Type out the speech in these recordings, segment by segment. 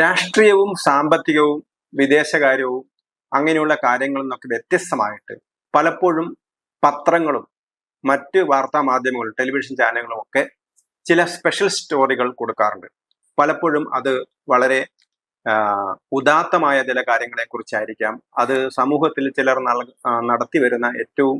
രാഷ്ട്രീയവും സാമ്പത്തികവും വിദേശകാര്യവും അങ്ങനെയുള്ള കാര്യങ്ങളിൽ വ്യത്യസ്തമായിട്ട് പലപ്പോഴും പത്രങ്ങളും മറ്റ് വാർത്താ മാധ്യമങ്ങളും ടെലിവിഷൻ ചാനലുകളും ഒക്കെ ചില സ്പെഷ്യൽ സ്റ്റോറികൾ കൊടുക്കാറുണ്ട്. പലപ്പോഴും അത് വളരെ ഉദാത്തമായ ചില കാര്യങ്ങളെ കുറിച്ചായിരിക്കാം അത് സമൂഹത്തിൽ ചിലർ നടത്തി വരുന്ന ഏറ്റവും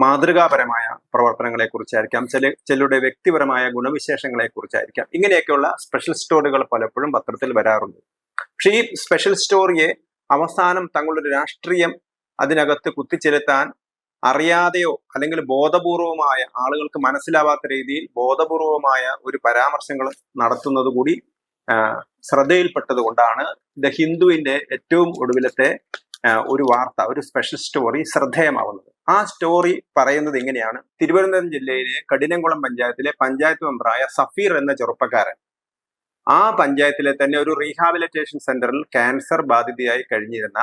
മാതൃകാപരമായ പ്രവർത്തനങ്ങളെ കുറിച്ചായിരിക്കാം ചില ചിലരുടെ വ്യക്തിപരമായ ഗുണവിശേഷങ്ങളെ കുറിച്ചായിരിക്കാം ഇങ്ങനെയൊക്കെയുള്ള സ്പെഷ്യൽ സ്റ്റോറികൾ പലപ്പോഴും പത്രത്തിൽ വരാറുണ്ട്. പക്ഷേ ഈ സ്പെഷ്യൽ സ്റ്റോറിയെ അവസാനം തങ്ങളുടെ രാഷ്ട്രീയം അതിനകത്ത് കുത്തിച്ചെലുത്താൻ അറിയാതെയോ അല്ലെങ്കിൽ ബോധപൂർവമായ ആളുകൾക്ക് മനസ്സിലാവാത്ത രീതിയിൽ ബോധപൂർവമായ ഒരു പരാമർശങ്ങൾ നടത്തുന്നത് കൂടി ശ്രദ്ധയിൽപ്പെട്ടത് കൊണ്ടാണ് ദ ഹിന്ദുവിന്റെ ഏറ്റവും ഒടുവിലത്തെ ഒരു വാർത്ത ഒരു സ്പെഷ്യൽ സ്റ്റോറി ശ്രദ്ധേയമാവുന്നത്. ആ സ്റ്റോറി പറയുന്നത് ഇങ്ങനെയാണ് തിരുവനന്തപുരം ജില്ലയിലെ കഠിനംകുളം പഞ്ചായത്തിലെ പഞ്ചായത്ത് മെമ്പറായ സഫീർ എന്ന ചെറുപ്പക്കാരൻ. ആ പഞ്ചായത്തിലെ തന്നെ ഒരു റീഹാബിലിറ്റേഷൻ സെന്ററിൽ ക്യാൻസർ ബാധിതയായി കഴിഞ്ഞിരുന്ന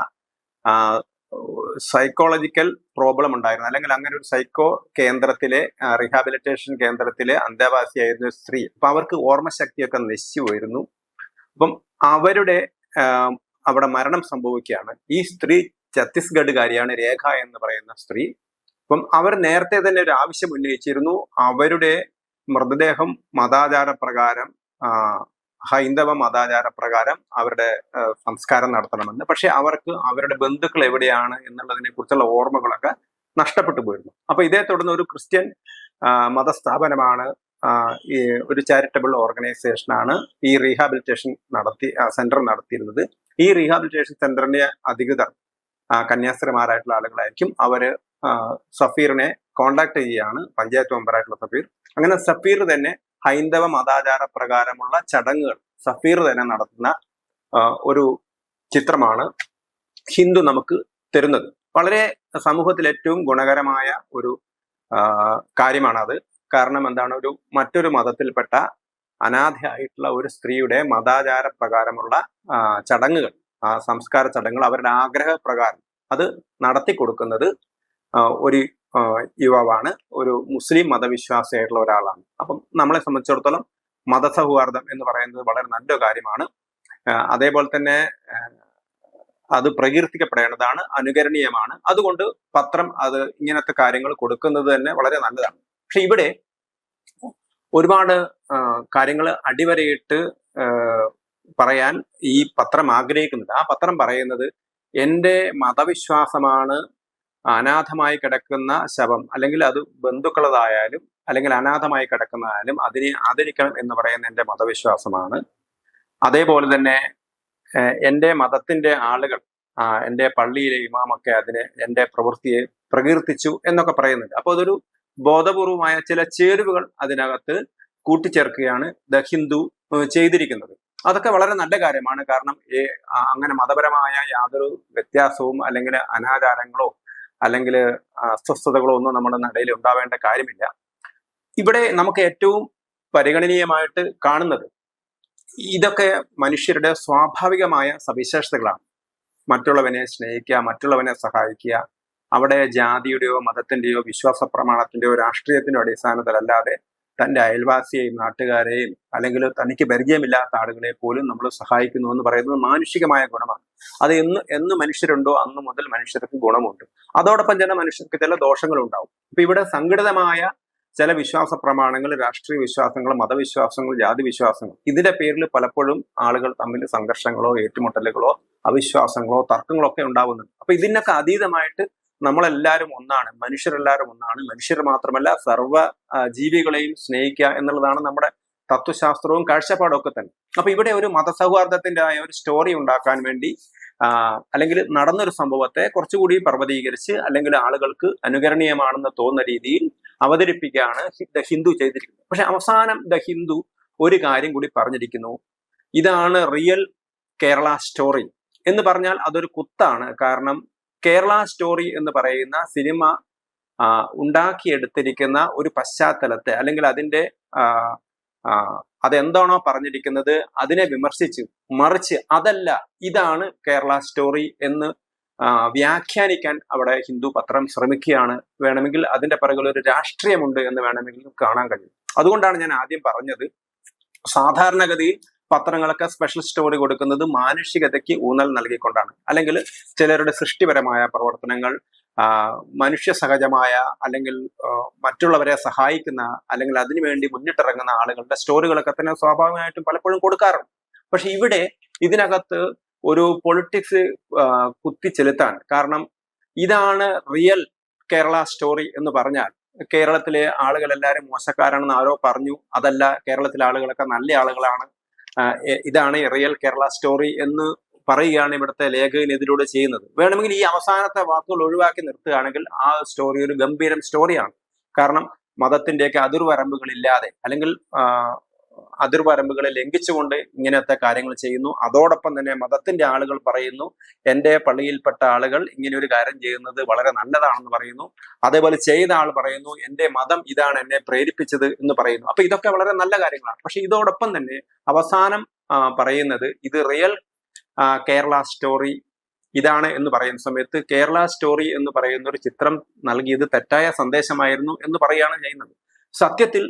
സൈക്കോളജിക്കൽ പ്രോബ്ലം ഉണ്ടായിരുന്നു. അല്ലെങ്കിൽ അങ്ങനെ ഒരു സൈക്കോ കേന്ദ്രത്തിലെ റീഹാബിലിറ്റേഷൻ കേന്ദ്രത്തിലെ അന്തേവാസിയായിരുന്ന സ്ത്രീ. അപ്പൊ അവർക്ക് ഓർമ്മശക്തിയൊക്കെ നശിച്ചു പോയിരുന്നു അപ്പം അവരുടെ അവിടെ മരണം സംഭവിക്കുകയാണ്. ഈ സ്ത്രീ ഛത്തീസ്ഗഡുകാരിയാണ് രേഖ എന്ന് പറയുന്ന സ്ത്രീ. അപ്പം അവർ നേരത്തെ തന്നെ ഒരു ആവശ്യം ഉന്നയിച്ചിരുന്നു. അവരുടെ മൃതദേഹം മതാചാര പ്രകാരം ഹൈന്ദവ മതാചാര പ്രകാരം അവരുടെ സംസ്കാരം നടത്തണമെന്ന്. പക്ഷെ അവർക്ക് അവരുടെ ബന്ധുക്കൾ എവിടെയാണ് എന്നുള്ളതിനെ കുറിച്ചുള്ള ഓർമ്മകളൊക്കെ നഷ്ടപ്പെട്ടു പോയിരുന്നു. അപ്പൊ ഇതേ തുടർന്ന് ഒരു ക്രിസ്ത്യൻ മതസ്ഥാപനമാണ് ഒരു ചാരിറ്റബിൾ ഓർഗനൈസേഷനാണ് ഈ റീഹാബിലിറ്റേഷൻ നടത്തി സെന്റർ നടത്തിയിരുന്നത്. ഈ റീഹാബിലിറ്റേഷൻ സെന്ററിന്റെ അധികൃതർ കന്യാസ്ത്രമാരായിട്ടുള്ള ആളുകളായിരിക്കും. അവർ സഫീറിനെ കോണ്ടാക്ട് ചെയ്യുകയാണ്. പഞ്ചായത്ത് മെമ്പറായിട്ടുള്ള സഫീർ. അങ്ങനെ സഫീർ തന്നെ ഹൈന്ദവ മതാചാര പ്രകാരമുള്ള ചടങ്ങുകൾ സഫീർ തന്നെ നടത്തുന്ന ഒരു ചിത്രമാണ് ഹിന്ദു നമുക്ക് തരുന്നത്. വളരെ സമൂഹത്തിൽ ഏറ്റവും ഗുണകരമായ ഒരു കാര്യമാണ് കാര്യമാണത്. കാരണം എന്താണ്? ഒരു മറ്റൊരു മതത്തിൽപ്പെട്ട അനാഥയായിട്ടുള്ള ഒരു സ്ത്രീയുടെ മതാചാര പ്രകാരമുള്ള ചടങ്ങുകൾ ആ സംസ്കാര ചടങ്ങുകൾ അവരുടെ ആഗ്രഹപ്രകാരം അത് നടത്തി കൊടുക്കുന്നത് ഒരു യുവാവാണ് ഒരു മുസ്ലിം മതവിശ്വാസിയായിട്ടുള്ള ഒരാളാണ്. അപ്പം നമ്മളെ സംബന്ധിച്ചിടത്തോളം മതസൗഹാർദ്ദം എന്ന് പറയുന്നത് വളരെ നല്ലൊരു കാര്യമാണ്. അതേപോലെ തന്നെ അത് പ്രകീർത്തിക്കപ്പെടേണ്ടതാണ് അനുകരണീയമാണ്. അതുകൊണ്ട് പത്രം അത് ഇങ്ങനത്തെ കാര്യങ്ങൾ കൊടുക്കുന്നത് തന്നെ വളരെ നല്ലതാണ്. പക്ഷെ ഇവിടെ ഒരുപാട് കാര്യങ്ങൾ അടിവരയിട്ട് പറയാൻ ഈ പത്രം ആഗ്രഹിക്കുന്നുണ്ട്. ആ പത്രം പറയുന്നത് എന്റെ മതവിശ്വാസമാണ് അനാഥമായി കിടക്കുന്ന ശവം. അല്ലെങ്കിൽ അത് ബന്ധുക്കളതായാലും അല്ലെങ്കിൽ അനാഥമായി കിടക്കുന്നതായാലും അതിനെ ആദരിക്കണം എന്ന് പറയുന്ന എന്റെ മതവിശ്വാസമാണ്. അതേപോലെ തന്നെ എന്റെ മതത്തിന്റെ ആളുകൾ എന്റെ പള്ളിയിലെ ഇമാമൊക്കെ അതിനെ എന്റെ പ്രവൃത്തിയെ പ്രകീർത്തിച്ചു എന്നൊക്കെ പറയുന്നുണ്ട്. അപ്പോൾ അതൊരു ബോധപൂർവമായ ചില ചേരുവകൾ അതിനകത്ത് കൂട്ടിച്ചേർക്കുകയാണ് ദ ഹിന്ദു ചെയ്തിരിക്കുന്നത്. അതൊക്കെ വളരെ നല്ല കാര്യമാണ്. കാരണം അങ്ങനെ മതപരമായ യാതൊരു വ്യത്യാസവും അല്ലെങ്കിൽ അനാചാരങ്ങളോ അല്ലെങ്കിൽ അസ്വസ്ഥതകളോ ഒന്നും നമ്മുടെ നടയിൽ ഉണ്ടാവേണ്ട കാര്യമില്ല. ഇവിടെ നമുക്ക് ഏറ്റവും പരിഗണനീയമായിട്ട് കാണുന്നത് ഇതൊക്കെ മനുഷ്യരുടെ സ്വാഭാവികമായ സവിശേഷതകളാണ്. മറ്റുള്ളവനെ സ്നേഹിക്കുക മറ്റുള്ളവനെ സഹായിക്കുക അവിടെ ജാതിയുടെയോ മതത്തിന്റെയോ വിശ്വാസ പ്രമാണത്തിന്റെയോ രാഷ്ട്രീയത്തിന്റെയോ അടിസ്ഥാനത്തിലല്ലാതെ തന്റെ അയൽവാസിയെയും നാട്ടുകാരെയും അല്ലെങ്കിൽ തനിക്ക് പരിചയമില്ലാത്ത ആളുകളെ പോലും നമ്മൾ സഹായിക്കുന്നു എന്ന് പറയുന്നത് മാനുഷികമായ ഗുണമാണ്. അത് എന്ന് എന്ന് മനുഷ്യരുണ്ടോ അന്ന് മുതൽ മനുഷ്യർക്ക് ഗുണമുണ്ട്. അതോടൊപ്പം ചില മനുഷ്യർക്ക് ചില ദോഷങ്ങളുണ്ടാവും. ഇപ്പൊ ഇവിടെ സംഘടിതമായ ചില വിശ്വാസ പ്രമാണങ്ങൾ രാഷ്ട്രീയ വിശ്വാസങ്ങൾ മതവിശ്വാസങ്ങൾ ജാതി വിശ്വാസങ്ങൾ ഇതിന്റെ പേരിൽ പലപ്പോഴും ആളുകൾ തമ്മിൽ സംഘർഷങ്ങളോ ഏറ്റുമുട്ടലുകളോ അവിശ്വാസങ്ങളോ തർക്കങ്ങളോ ഒക്കെ ഉണ്ടാവുന്നുണ്ട്. അപ്പൊ ഇതിനൊക്കെ അതീതമായിട്ട് നമ്മളെല്ലാവരും ഒന്നാണ് മനുഷ്യരെല്ലാവരും ഒന്നാണ്. മനുഷ്യർ മാത്രമല്ല സർവ ജീവികളെയും സ്നേഹിക്കുക എന്നുള്ളതാണ് നമ്മുടെ തത്വശാസ്ത്രവും കാഴ്ചപ്പാടും ഒക്കെ തന്നെ. അപ്പൊ ഇവിടെ ഒരു മതസൗഹാർദ്ദത്തിന്റെ ആയ ഒരു സ്റ്റോറി ഉണ്ടാക്കാൻ വേണ്ടി അല്ലെങ്കിൽ നടന്നൊരു സംഭവത്തെ കുറച്ചുകൂടി പർവതീകരിച്ച് അല്ലെങ്കിൽ ആളുകൾക്ക് അനുകരണീയമാണെന്ന് തോന്നുന്ന രീതിയിൽ അവതരിപ്പിക്കുകയാണ് ദ ഹിന്ദു ചെയ്തിരിക്കുന്നത്. പക്ഷെ അവസാനം ദ ഹിന്ദു ഒരു കാര്യം കൂടി പറഞ്ഞിരിക്കുന്നു. ഇതാണ് റിയൽ കേരള സ്റ്റോറി എന്ന് പറഞ്ഞാൽ അതൊരു കുത്താണ്. കാരണം കേരള സ്റ്റോറി എന്ന് പറയുന്ന സിനിമ ഉണ്ടാക്കിയെടുത്തിരിക്കുന്ന ഒരു പശ്ചാത്തലത്തെ അല്ലെങ്കിൽ അതിന്റെ അതെന്താണോ പറഞ്ഞിരിക്കുന്നത് അതിനെ വിമർശിച്ച് മറിച്ച് അതല്ല ഇതാണ് കേരള സ്റ്റോറി എന്ന് വ്യാഖ്യാനിക്കാൻ അവിടെ ഹിന്ദു പത്രം ശ്രമിക്കുകയാണ്. വേണമെങ്കിൽ അതിന്റെ പിറകിൽ ഒരു രാഷ്ട്രീയമുണ്ട് എന്ന് വേണമെങ്കിൽ കാണാൻ കഴിയും. അതുകൊണ്ടാണ് ഞാൻ ആദ്യം പറഞ്ഞത് സാധാരണഗതിയിൽ പത്രങ്ങളൊക്കെ സ്പെഷ്യൽ സ്റ്റോറി കൊടുക്കുന്നത് മാനുഷികതയ്ക്ക് ഊന്നൽ നൽകിക്കൊണ്ടാണ്. അല്ലെങ്കിൽ ചിലരുടെ സൃഷ്ടിപരമായ പ്രവർത്തനങ്ങൾ മനുഷ്യ സഹജമായ അല്ലെങ്കിൽ മറ്റുള്ളവരെ സഹായിക്കുന്ന അല്ലെങ്കിൽ അതിനുവേണ്ടി മുന്നിട്ടിറങ്ങുന്ന ആളുകളുടെ സ്റ്റോറികളൊക്കെ തന്നെ സ്വാഭാവികമായിട്ടും പലപ്പോഴും കൊടുക്കാറുണ്ട്. പക്ഷെ ഇവിടെ ഇതിനകത്ത് ഒരു പൊളിറ്റിക്സ് കുത്തിച്ചെലുത്താൻ കാരണം ഇതാണ് റിയൽ കേരള സ്റ്റോറി എന്ന് പറഞ്ഞാൽ കേരളത്തിലെ ആളുകൾ എല്ലാവരും മോശക്കാരാണെന്ന് ആരോ പറഞ്ഞു. അതല്ല കേരളത്തിലെ ആളുകളൊക്കെ നല്ല ആളുകളാണ് ഇതാണ് റിയൽ കേരള സ്റ്റോറി എന്ന് പറയുകയാണ് ഇവിടുത്തെ ലേഖകൻ ഇതിലൂടെ ചെയ്യുന്നത്. വേണമെങ്കിൽ ഈ അവസാനത്തെ വാക്കുകൾ ഒഴിവാക്കി നിർത്തുകയാണെങ്കിൽ ആ സ്റ്റോറി ഒരു ഗംഭീരം സ്റ്റോറിയാണ് കാരണം മതത്തിന്റെയൊക്കെ അതിർവരമ്പുകളില്ലാതെ അല്ലെങ്കിൽ അതിർവരമ്പുകളെ ലംഘിച്ചുകൊണ്ട് ഇങ്ങനത്തെ കാര്യങ്ങൾ ചെയ്യുന്നു. അതോടൊപ്പം തന്നെ മതത്തിന്റെ ആളുകൾ പറയുന്നു എന്റെ പള്ളിയിൽപ്പെട്ട ആളുകൾ ഇങ്ങനെ ഒരു കാര്യം ചെയ്യുന്നത് വളരെ നല്ലതാണെന്ന് പറയുന്നു. അതേപോലെ ചെയ്ത ആൾ പറയുന്നു എന്റെ മതം ഇതാണ് എന്നെ പ്രേരിപ്പിച്ചത് എന്ന് പറയുന്നു. അപ്പൊ ഇതൊക്കെ വളരെ നല്ല കാര്യങ്ങളാണ്. പക്ഷെ ഇതോടൊപ്പം തന്നെ അവസാനം പറയുന്നത് ഇത് റിയൽ കേരള സ്റ്റോറി ഇതാണ് എന്ന് പറയുന്ന സമയത്ത് കേരള സ്റ്റോറി എന്ന് പറയുന്ന ഒരു ചിത്രം നൽകിയത് തെറ്റായ സന്ദേശമായിരുന്നു എന്ന് പറയുകയാണ് ചെയ്യുന്നത്. സത്യത്തിൽ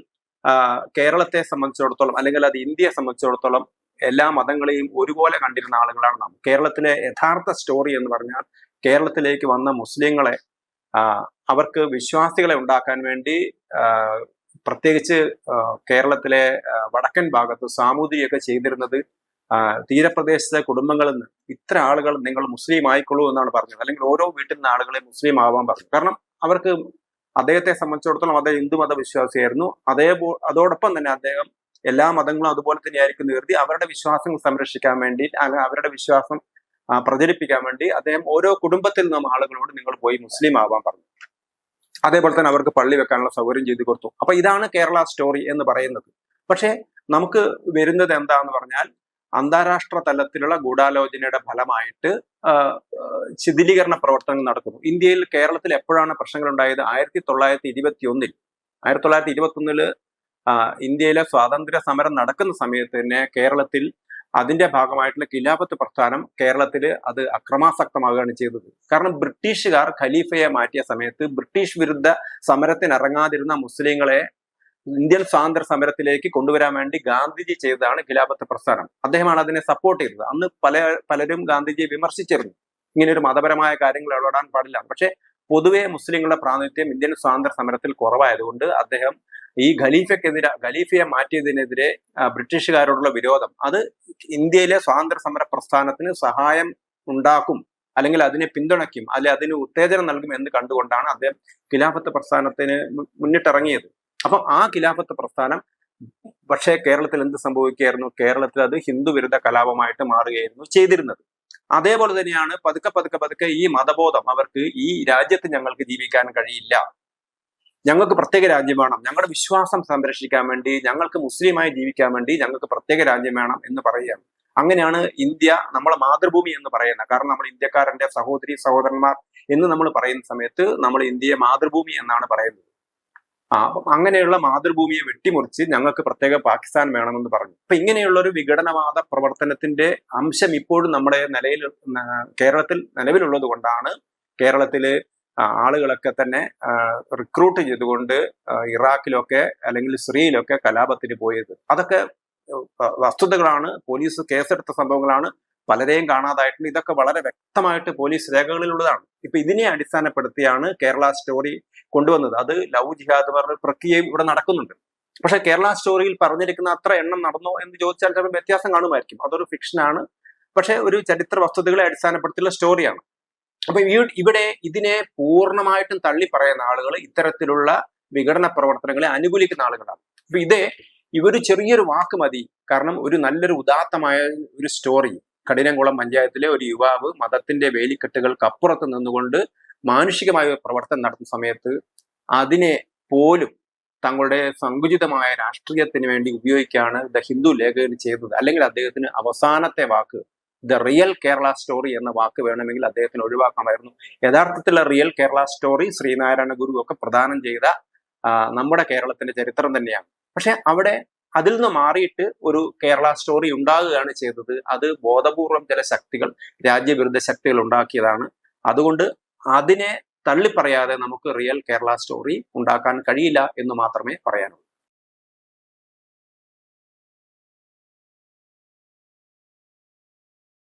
കേരളത്തെ സംബന്ധിച്ചിടത്തോളം അല്ലെങ്കിൽ അത് ഇന്ത്യയെ സംബന്ധിച്ചിടത്തോളം എല്ലാ മതങ്ങളെയും ഒരുപോലെ കണ്ടിരുന്ന ആളുകളാണ് നാം. കേരളത്തിലെ യഥാർത്ഥ സ്റ്റോറി എന്ന് പറഞ്ഞാൽ കേരളത്തിലേക്ക് വന്ന മുസ്ലിങ്ങളെ അവർക്ക് വിശ്വാസികളെ ഉണ്ടാക്കാൻ വേണ്ടി പ്രത്യേകിച്ച് കേരളത്തിലെ വടക്കൻ ഭാഗത്ത് സാമൂതിരിയൊക്കെ ചെയ്തിരുന്നത് തീരപ്രദേശത്തെ കുടുംബങ്ങളിൽ നിന്ന്. ഇത്ര ആളുകൾ നിങ്ങൾ മുസ്ലിം ആയിക്കൊള്ളൂ എന്നാണ് പറഞ്ഞത്. അല്ലെങ്കിൽ ഓരോ വീട്ടിൽ നിന്ന് ആളുകളെ മുസ്ലിം ആവാൻ പറഞ്ഞു. കാരണം അവർക്ക് അദ്ദേഹത്തെ സംബന്ധിച്ചിടത്തോളം അദ്ദേഹം ഹിന്ദു മതവിശ്വാസിയായിരുന്നു. അതേ അതോടൊപ്പം തന്നെ അദ്ദേഹം എല്ലാ മതങ്ങളും അതുപോലെ തന്നെയായിരിക്കും നിർത്തി അവരുടെ വിശ്വാസങ്ങൾ സംരക്ഷിക്കാൻ വേണ്ടി അവരുടെ വിശ്വാസം പ്രചരിപ്പിക്കാൻ വേണ്ടി അദ്ദേഹം ഓരോ കുടുംബത്തിൽ നിന്നും ആളുകളോട് നിങ്ങൾ പോയി മുസ്ലിം ആവാൻ പറഞ്ഞു. അതേപോലെ തന്നെ അവർക്ക് പള്ളി വെക്കാനുള്ള സൗകര്യം ചെയ്തു കൊടുത്തു. അപ്പൊ ഇതാണ് കേരള സ്റ്റോറി എന്ന് പറയുന്നത്. പക്ഷേ നമുക്ക് വരുന്നത് എന്താന്ന് പറഞ്ഞാൽ അന്താരാഷ്ട്ര തലത്തിലുള്ള ഗൂഢാലോചനയുടെ ഫലമായിട്ട് ശിഥിലീകരണ പ്രവർത്തനങ്ങൾ നടക്കുന്നു. ഇന്ത്യയിൽ കേരളത്തിൽ എപ്പോഴാണ് പ്രശ്നങ്ങൾ ഉണ്ടായത് ആയിരത്തി തൊള്ളായിരത്തി ഇരുപത്തി ഒന്നിൽ ആയിരത്തി തൊള്ളായിരത്തി ഇരുപത്തി ഒന്നിൽ ഇന്ത്യയിലെ സ്വാതന്ത്ര്യ സമരം നടക്കുന്ന സമയത്ത് തന്നെ കേരളത്തിൽ അതിന്റെ ഭാഗമായിട്ടുള്ള ഖിലാഫത്ത് പ്രസ്ഥാനം കേരളത്തിൽ അത് അക്രമാസക്തമാവുകയാണ് ചെയ്തത്. കാരണം ബ്രിട്ടീഷുകാർ ഖലീഫയെ മാറ്റിയ സമയത്ത് ബ്രിട്ടീഷ് വിരുദ്ധ സമരത്തിനിറങ്ങാതിരുന്ന മുസ്ലിങ്ങളെ ഇന്ത്യൻ സ്വാതന്ത്ര്യ സമരത്തിലേക്ക് കൊണ്ടുവരാൻ വേണ്ടി ഗാന്ധിജി ചെയ്തതാണ് ഖിലാഫത്ത് പ്രസ്ഥാനം. അദ്ദേഹമാണ് അതിനെ സപ്പോർട്ട് ചെയ്തത്. അന്ന് പല പലരും ഗാന്ധിജിയെ വിമർശിച്ചിരുന്നു. ഇങ്ങനെ ഒരു മതപരമായ കാര്യങ്ങൾ ഇടപെടാൻ പാടില്ല. പക്ഷെ പൊതുവെ മുസ്ലിങ്ങളുടെ പ്രാതിനിധ്യം ഇന്ത്യൻ സ്വാതന്ത്ര്യ സമരത്തിൽ കുറവായതുകൊണ്ട് അദ്ദേഹം ഈ ഖലീഫയ്ക്കെതിരെ ഖലീഫയെ മാറ്റിയതിനെതിരെ ബ്രിട്ടീഷുകാരോടുള്ള വിരോധം അത് ഇന്ത്യയിലെ സ്വാതന്ത്ര്യ സമര പ്രസ്ഥാനത്തിന് സഹായം ഉണ്ടാക്കും അല്ലെങ്കിൽ അതിനെ പിന്തുണയ്ക്കും അല്ലെ അതിന് ഉത്തേജനം നൽകും എന്ന് കണ്ടുകൊണ്ടാണ് അദ്ദേഹം ഖിലാഫത്ത് പ്രസ്ഥാനത്തിന് മുന്നിട്ടിറങ്ങിയത്. അപ്പം ആ ഖിലാഫത്ത് പ്രസ്ഥാനം പക്ഷേ കേരളത്തിൽ എന്ത് സംഭവിക്കുകയായിരുന്നു? കേരളത്തിൽ അത് ഹിന്ദുവിരുദ്ധ കലാപമായിട്ട് മാറുകയായിരുന്നു ചെയ്തിരുന്നത്. അതേപോലെ തന്നെയാണ് പതുക്കെ പതുക്കെ പതുക്കെ ഈ മതബോധം അവർക്ക് ഈ രാജ്യത്ത് ഞങ്ങൾക്ക് ജീവിക്കാൻ കഴിയില്ല. ഞങ്ങൾക്ക് പ്രത്യേക രാജ്യം വേണം. ഞങ്ങളുടെ വിശ്വാസം സംരക്ഷിക്കാൻ വേണ്ടി ഞങ്ങൾക്ക് മുസ്ലിമായി ജീവിക്കാൻ വേണ്ടി ഞങ്ങൾക്ക് പ്രത്യേക രാജ്യം വേണം എന്ന് പറയുകയാണ്. അങ്ങനെയാണ് ഇന്ത്യ നമ്മളെ മാതൃഭൂമി എന്ന് പറയുന്നത്. കാരണം നമ്മൾ ഇന്ത്യക്കാരന്റെ സഹോദരി സഹോദരന്മാർ എന്ന് നമ്മൾ പറയുന്ന സമയത്ത് നമ്മൾ ഇന്ത്യയെ മാതൃഭൂമി എന്നാണ് പറയുന്നത്. അങ്ങനെയുള്ള മാതൃഭൂമിയെ വെട്ടിമുറിച്ച് ഞങ്ങൾക്ക് പ്രത്യേക പാകിസ്ഥാൻ വേണമെന്ന് പറഞ്ഞു. അപ്പൊ ഇങ്ങനെയുള്ള ഒരു വിഘടനവാദ പ്രവർത്തനത്തിന്റെ അംശം ഇപ്പോഴും നമ്മുടെ നിലയിൽ കേരളത്തിൽ നിലവിലുള്ളത് കൊണ്ടാണ് കേരളത്തിൽ ആളുകളൊക്കെ തന്നെ റിക്രൂട്ട് ചെയ്തുകൊണ്ട് ഇറാഖിലൊക്കെ അല്ലെങ്കിൽ സിറിയയിലൊക്കെ കലാപത്തിന് പോയത്. അതൊക്കെ വസ്തുതകളാണ് പോലീസ് കേസെടുത്ത സംഭവങ്ങളാണ് പലരെയും കാണാതായിട്ടുണ്ട്. ഇതൊക്കെ വളരെ വ്യക്തമായിട്ട് പോലീസ് രേഖകളിലുള്ളതാണ്. ഇപ്പൊ ഇതിനെ അടിസ്ഥാനപ്പെടുത്തിയാണ് കേരള സ്റ്റോറി കൊണ്ടുവന്നത്. അത് ലവ് ജിഹാദ് പറഞ്ഞ പ്രക്രിയയും ഇവിടെ നടക്കുന്നുണ്ട്. പക്ഷെ കേരള സ്റ്റോറിയിൽ പറഞ്ഞിരിക്കുന്ന അത്ര എണ്ണം നടന്നോ എന്ന് ചോദിച്ചാൽ ചിലപ്പോൾ വ്യത്യാസം കാണുമായിരിക്കും. അതൊരു ഫിക്ഷനാണ് പക്ഷെ ഒരു ചരിത്ര വസ്തുതകളെ അടിസ്ഥാനപ്പെടുത്തിയുള്ള സ്റ്റോറിയാണ്. അപ്പൊ ഇവിടെ ഇതിനെ പൂർണമായിട്ടും തള്ളി പറയുന്ന ആളുകൾ ഇത്തരത്തിലുള്ള വിഘടന പ്രവർത്തനങ്ങളെ അനുകൂലിക്കുന്ന ആളുകളാണ്. അപ്പൊ ഇതേ ഇവർ ചെറിയൊരു വാക്ക് മതി. കാരണം ഒരു നല്ലൊരു ഉദാത്തമായ ഒരു സ്റ്റോറി. കഠിനംകുളം പഞ്ചായത്തിലെ ഒരു യുവാവ് മതത്തിന്റെ വേലിക്കെട്ടുകൾക്ക് അപ്പുറത്ത് നിന്നുകൊണ്ട് മാനുഷികമായ പ്രവർത്തനം നടത്തുന്ന സമയത്ത് അതിനെ പോലും തങ്ങളുടെ സങ്കുചിതമായ രാഷ്ട്രീയത്തിന് വേണ്ടി ഉപയോഗിക്കുകയാണ് ദ ഹിന്ദു ലേഖകൻ ചെയ്തത്. അല്ലെങ്കിൽ അദ്ദേഹത്തിന് അവസാനത്തെ വാക്ക് ദ റിയൽ കേരള സ്റ്റോറി എന്ന വാക്ക് വേണമെങ്കിൽ അദ്ദേഹത്തിന് ഒഴിവാക്കാമായിരുന്നു. യഥാർത്ഥത്തിലുള്ള റിയൽ കേരള സ്റ്റോറി ശ്രീനാരായണ ഗുരു ഒക്കെ പ്രദാനം ചെയ്ത നമ്മുടെ കേരളത്തിന്റെ ചരിത്രം തന്നെയാണ്. പക്ഷെ അവിടെ അതിൽ നിന്ന് മാറിയിട്ട് ഒരു കേരള സ്റ്റോറി ഉണ്ടാകുകയാണ് ചെയ്തത്. അത് ബോധപൂർവം ചില ശക്തികൾ രാജ്യവിരുദ്ധ ശക്തികൾ ഉണ്ടാക്കിയതാണ്. അതുകൊണ്ട് അതിനെ തള്ളിപ്പറയാതെ നമുക്ക് റിയൽ കേരള സ്റ്റോറി ഉണ്ടാക്കാൻ കഴിയില്ല എന്ന് മാത്രമേ പറയാനുള്ളൂ.